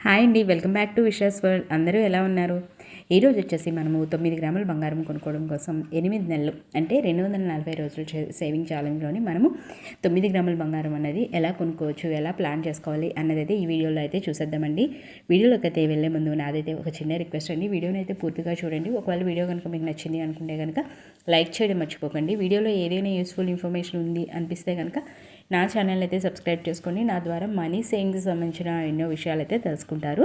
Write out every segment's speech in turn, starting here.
Hi అండి welcome back to Vishus world. అందరూ ఎలా ఉన్నారు? ఈరోజు వచ్చేసి మనము తొమ్మిది గ్రాముల బంగారం కొనుక్కోవడం కోసం ఎనిమిది నెలలు అంటే రెండు వందల నలభై రోజులు సేవింగ్ ఛాలెంజ్లోని మనము తొమ్మిది గ్రాముల బంగారం అనేది ఎలా కొనుక్కోవచ్చు ఎలా ప్లాన్ చేసుకోవాలి అన్నది అయితే ఈ వీడియోలో అయితే చూసేద్దామండి. వీడియోలోకి అయితే వెళ్ళే ముందు నాదైతే ఒక చిన్న రిక్వెస్ట్ అండి. వీడియోని అయితే పూర్తిగా చూడండి. ఒకవేళ వీడియో కనుక మీకు నచ్చింది అనుకుంటే కనుక లైక్ చేయడం మర్చిపోకండి. వీడియోలో ఏదైనా యూస్ఫుల్ ఇన్ఫర్మేషన్ ఉంది అనిపిస్తే కనుక నా ఛానల్ అయితే సబ్స్క్రైబ్ చేసుకొని నా ద్వారా మనీ సేవింగ్కి సంబంధించిన ఎన్నో విషయాలు అయితే తెలుసుకుంటారు.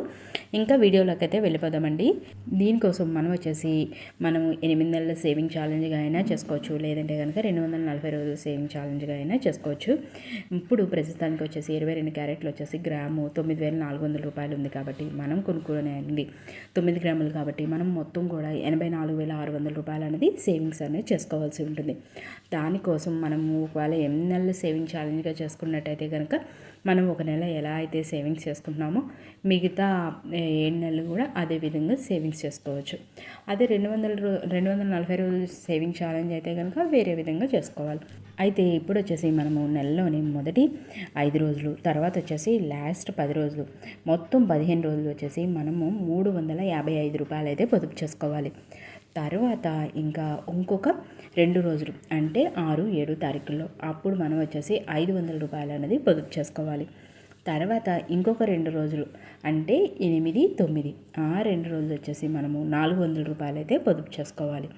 ఇంకా వీడియోలోకి అయితే వెళ్ళిపోదామండి. దీనికోసం మనం వచ్చేసి మనం ఎనిమిది నెలల సేవింగ్ ఛాలెంజ్గా అయినా చేసుకోవచ్చు. లేదంటే కనుక రెండు వందల నలభై రోజుల సేవింగ్ ఛాలెంజ్గా అయినా చేసుకోవచ్చు. ఇప్పుడు ప్రస్తుతానికి వచ్చేసి ఇరవై రెండు క్యారెట్లు వచ్చేసి గ్రాము తొమ్మిది వేల నాలుగు వందల రూపాయలు ఉంది కాబట్టి మనం కొనుక్కునేది తొమ్మిది గ్రాములు కాబట్టి మనం మొత్తం కూడా ఎనభై నాలుగు వేల ఆరు వందల రూపాయలు అనేది సేవింగ్స్ అనేది చేసుకోవాల్సి ఉంటుంది. దానికోసం మనము ఒకవేళ ఎనిమిది నెలల సేవింగ్ ఛాలెంజ్ ఛాలెంజ్గా చేసుకున్నట్టయితే కనుక మనం ఒక నెల ఎలా అయితే సేవింగ్స్ చేసుకుంటున్నామో మిగతా ఏడు నెలలు కూడా అదే విధంగా సేవింగ్స్ చేసుకోవచ్చు. అదే రెండు వందల రో రెండు వందల నలభై రోజులు సేవింగ్ ఛాలెంజ్ అయితే కనుక వేరే విధంగా చేసుకోవాలి. అయితే ఇప్పుడు వచ్చేసి మనము నెలలోని మొదటి ఐదు రోజులు తర్వాత వచ్చేసి లాస్ట్ పది రోజులు మొత్తం పదిహేను రోజులు వచ్చేసి మనము మూడు వందల యాభై ఐదు రూపాయలు అయితే పొదుపు చేసుకోవాలి. తర్వాత ఇంకా ఇంకొక రెండు రోజులు అంటే ఆరు ఏడు తారీఖుల్లో. అప్పుడు మనం వచ్చేసి ఐదు వందల రూపాయలు అనేది పొదుపు చేసుకోవాలి. తర్వాత ఇంకొక రెండు రోజులు అంటే ఎనిమిది తొమ్మిది. ఆ రెండు రోజులు వచ్చేసి మనము నాలుగు వందల రూపాయలు అయితే పొదుపు చేసుకోవాలి.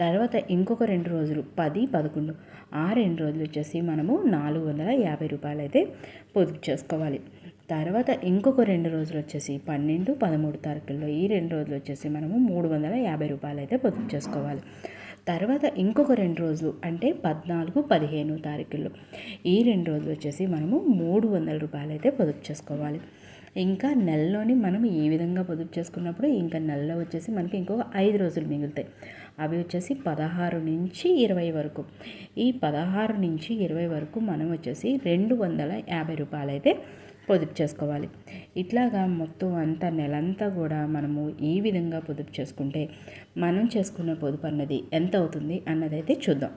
తర్వాత ఇంకొక రెండు రోజులు పది పదకొండు. ఆ రెండు రోజులు వచ్చేసి మనము నాలుగు వందల యాభై రూపాయలు అయితే పొదుపు చేసుకోవాలి. తర్వాత ఇంకొక రెండు రోజులు వచ్చేసి పన్నెండు పదమూడు తారీఖుల్లో ఈ రెండు రోజులు వచ్చేసి మనము మూడు వందల యాభై రూపాయలు అయితే పొదుపు చేసుకోవాలి. తర్వాత ఇంకొక రెండు రోజులు అంటే పద్నాలుగు పదిహేను తారీఖుల్లో ఈ రెండు రోజులు వచ్చేసి మనము మూడు వందల రూపాయలు అయితే పొదుపు చేసుకోవాలి. ఇంకా నెలలోని మనం ఈ విధంగా పొదుపు చేసుకున్నప్పుడు ఇంకా నెలలో వచ్చేసి మనకి ఇంకొక ఐదు రోజులు మిగులుతాయి. అవి వచ్చేసి పదహారు నుంచి ఇరవై వరకు. ఈ పదహారు నుంచి ఇరవై వరకు మనం వచ్చేసి రెండు వందల యాభై రూపాయలు అయితే పొదుపు చేసుకోవాలి. ఇట్లాగా మొత్తం అంతా నెలంతా కూడా మనము ఈ విధంగా పొదుపు చేసుకుంటే మనం చేసుకున్న పొదుపు అన్నది ఎంత అవుతుంది అన్నదైతే చూద్దాం.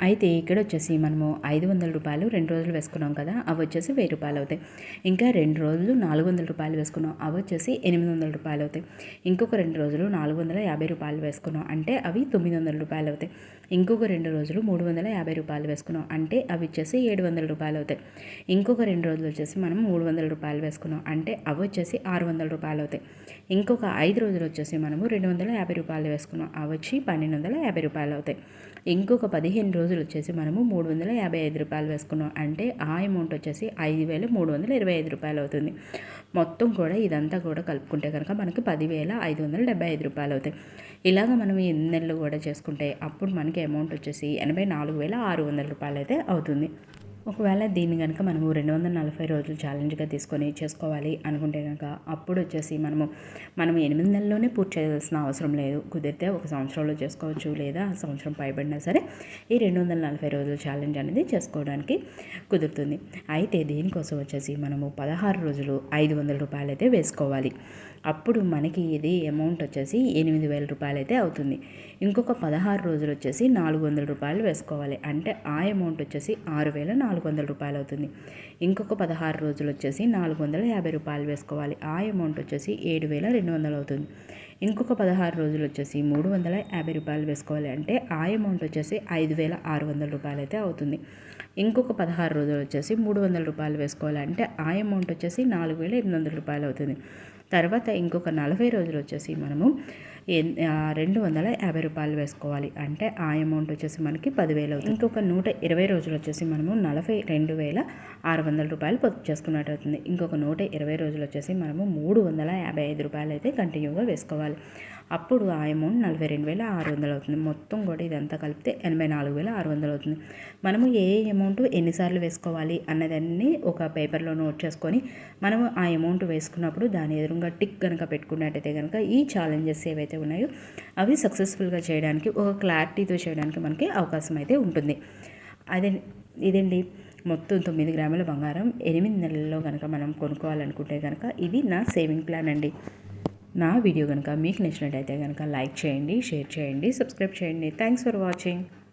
అయితే ఇక్కడ వచ్చేసి మనము ఐదు వందల రూపాయలు రెండు రోజులు వేసుకున్నాం కదా అవి వచ్చేసి వెయ్యి రూపాయలు అవుతాయి. ఇంకా రెండు రోజులు నాలుగు వందల రూపాయలు వేసుకున్నాం అవి వచ్చేసి ఎనిమిది వందల రూపాయలు అవుతాయి. ఇంకొక రెండు రోజులు నాలుగు వందల యాభై రూపాయలు వేసుకున్నాం అంటే అవి తొమ్మిది వందల రూపాయలు అవుతాయి. ఇంకొక రెండు రోజులు మూడు వందల యాభై రూపాయలు వేసుకున్నాం అంటే అవి వచ్చేసి ఏడు వందల రూపాయలు అవుతాయి. ఇంకొక రెండు రోజులు వచ్చేసి మనం మూడు వందల రూపాయలు వేసుకున్నాం అంటే అవి వచ్చేసి ఆరు వందల రూపాయలు అవుతాయి. ఇంకొక ఐదు రోజులు వచ్చేసి మనము రెండు వందల యాభై రూపాయలు వేసుకున్నాం అవి వచ్చి పన్నెండు వందల యాభై రూపాయలు అవుతాయి. ఇంకొక పదిహేను రోజులు వచ్చేసి మనము మూడు వందల యాభై ఐదు రూపాయలు వేసుకున్నాం. అంటే ఆ అమౌంట్ వచ్చేసి ఐదు వేల మూడు వందల ఇరవై ఐదు రూపాయలు అవుతుంది. మొత్తం కూడా ఇదంతా కూడా కలుపుకుంటే కనుక మనకి పదివేల ఐదు వందల డెబ్బై ఐదు రూపాయలు అవుతాయి. ఇలాగ మనం ఎన్ని నెలలు కూడా చేసుకుంటే అప్పుడు మనకి అమౌంట్ వచ్చేసి ఎనభై నాలుగు వేల ఆరు వందల రూపాయలు అయితే అవుతుంది. ఒకవేళ దీన్ని కనుక మనము రెండు వందల నలభై రోజులు ఛాలెంజ్గా తీసుకొని చేసుకోవాలి అనుకుంటే కనుక అప్పుడు వచ్చేసి మనము మనం ఎనిమిది నెలల్లోనే పూర్తి చేయాల్సిన అవసరం లేదు. కుదిరితే ఒక సంవత్సరంలో చేసుకోవచ్చు లేదా సంవత్సరం పైబడినా సరే ఈ రెండు వందల నలభై రోజుల ఛాలెంజ్ అనేది చేసుకోవడానికి కుదురుతుంది. అయితే దీనికోసం వచ్చేసి మనము పదహారు రోజులు ఐదు వందల రూపాయలు అయితే వేసుకోవాలి. అప్పుడు మనకి ఇది అమౌంట్ వచ్చేసి ఎనిమిది వేల రూపాయలు అయితే అవుతుంది. ఇంకొక పదహారు రోజులు వచ్చేసి నాలుగు వందల రూపాయలు వేసుకోవాలి. అంటే ఆ అమౌంట్ వచ్చేసి ఆరు వేల నాలుగు నాలుగు వందల రూపాయలు అవుతుంది. ఇంకొక పదహారు రోజులు వచ్చేసి నాలుగు వందల యాభై రూపాయలు వేసుకోవాలి. ఆ అమౌంట్ వచ్చేసి ఏడు వేల రెండు వందలు అవుతుంది. ఇంకొక పదహారు రోజులు వచ్చేసి మూడు వందల యాభై రూపాయలు వేసుకోవాలి అంటే ఆ అమౌంట్ వచ్చేసి ఐదు వేల ఆరు వందల రూపాయలు అయితే అవుతుంది. ఇంకొక పదహారు రోజులు వచ్చేసి మూడు వందల రూపాయలు వేసుకోవాలి అంటే ఆ అమౌంట్ వచ్చేసి నాలుగు వేల ఎనిమిది వందల రూపాయలు అవుతుంది. తర్వాత ఇంకొక నలభై రోజులు వచ్చేసి మనము రెండు వందల యాభై రూపాయలు వేసుకోవాలి. అంటే ఆ అమౌంట్ వచ్చేసి మనకి పదివేలు అవుతుంది. ఇంకొక నూట ఇరవై రోజులు వచ్చేసి మనము నలభై రెండు వేల ఆరు వందల రూపాయలు పొదుపు చేసుకున్నట్టు అవుతుంది. ఇంకొక నూట ఇరవై రోజులు వచ్చేసి మనము మూడు వందల యాభై ఐదు రూపాయలు అయితే కంటిన్యూగా వేసుకోవాలి. అప్పుడు ఆ అమౌంట్ నలభై రెండు వేల ఆరు వందలు అవుతుంది. మొత్తం కూడా ఇదంతా కలిపితే ఎనభై నాలుగు వేల ఆరు వందలు అవుతుంది. మనము ఏ అమౌంట్ ఎన్నిసార్లు వేసుకోవాలి అన్నదాన్ని ఒక పేపర్లో నోట్ చేసుకొని మనము ఆ అమౌంట్ వేసుకున్నప్పుడు దాని ఎదురుగా టిక్ కనుక పెట్టుకున్నట్టయితే కనుక ఈ ఛాలెంజెస్ ఏవైతే ఉన్నాయో అవి సక్సెస్ఫుల్గా చేయడానికి ఒక క్లారిటీతో చేయడానికి మనకి అవకాశం అయితే ఉంటుంది. అదే ఇదండి. మొత్తం తొమ్మిది గ్రాముల బంగారం ఎనిమిది నెలల్లో కనుక మనం కొనుక్కోవాలనుకుంటే కనుక ఇది నా సేవింగ్ ప్లాన్ అండి. నా వీడియో కనుక మీకు నచ్చినట్టయితే కనుక లైక్ చేయండి షేర్ చేయండి సబ్స్క్రైబ్ చేయండి. Thanks for watching.